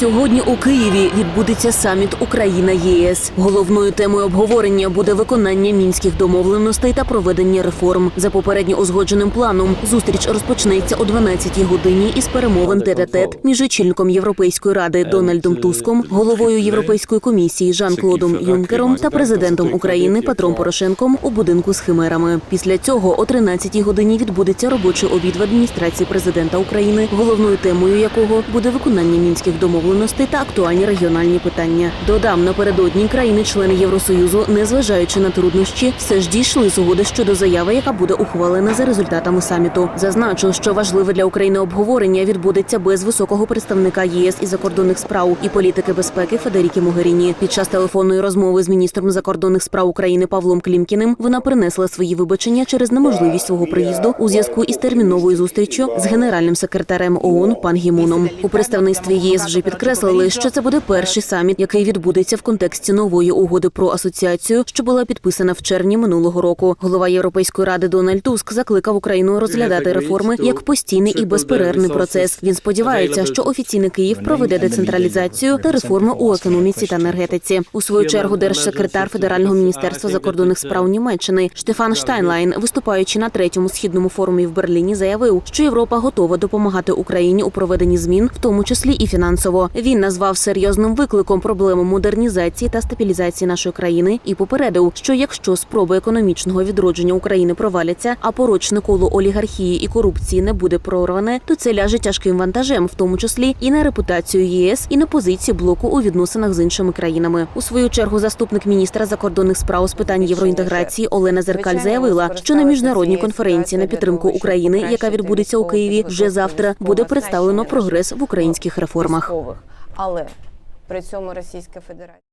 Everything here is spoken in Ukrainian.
Сьогодні у Києві відбудеться саміт Україна ЄС. Головною темою обговорення буде виконання мінських домовленостей та проведення реформ. За попередньо узгодженим планом зустріч розпочнеться о 12-й годині із перемовин тет-а-тет між очільником Європейської ради Дональдом Туском, головою Європейської комісії Жан-Клодом Юнкером та президентом України Петром Порошенком у будинку з химерами. Після цього о 13-й годині відбудеться робочий обід в адміністрації президента України, головною темою якого буде виконання мінських домовленостей та актуальні регіональні питання. Додам напередодні країни-члени Євросоюзу, незважаючи на труднощі, все ж дійшли згоди щодо заяви, яка буде ухвалена за результатами саміту. Зазначу, що важливе для України обговорення відбудеться без високого представника ЄС із закордонних справ і політики безпеки Федеріки Могеріні. Під час телефонної розмови з міністром закордонних справ України Павлом Клімкіним вона принесла свої вибачення через неможливість свого приїзду у зв'язку із терміновою зустрічю з генеральним секретарем ООН пан Гімуном. У представництві ЄС вже підкреслили, що це буде перший саміт, який відбудеться в контексті нової угоди про асоціацію, що була підписана в червні минулого року. Голова Європейської ради Дональд Туск закликав Україну розглядати реформи як постійний і безперервний процес. Він сподівається, що офіційний Київ проведе децентралізацію та реформи у економіці та енергетиці. У свою чергу держсекретар Федерального міністерства закордонних справ Німеччини Штефан Штайнлайн, виступаючи на третьому східному форумі в Берліні, заявив, що Європа готова допомагати Україні у проведенні змін, в тому числі і фінансово. Він назвав серйозним викликом проблему модернізації та стабілізації нашої країни і попередив, що якщо спроби економічного відродження України проваляться, а порочне коло олігархії і корупції не буде прорване, то це ляже тяжким вантажем, в тому числі і на репутацію ЄС, і на позиції блоку у відносинах з іншими країнами. У свою чергу заступник міністра закордонних справ з питань євроінтеграції Олена Зеркаль заявила, що на міжнародній конференції на підтримку України, яка відбудеться у Києві вже завтра, буде представлено прогрес в українських реформах. Але при цьому Російська Федерація.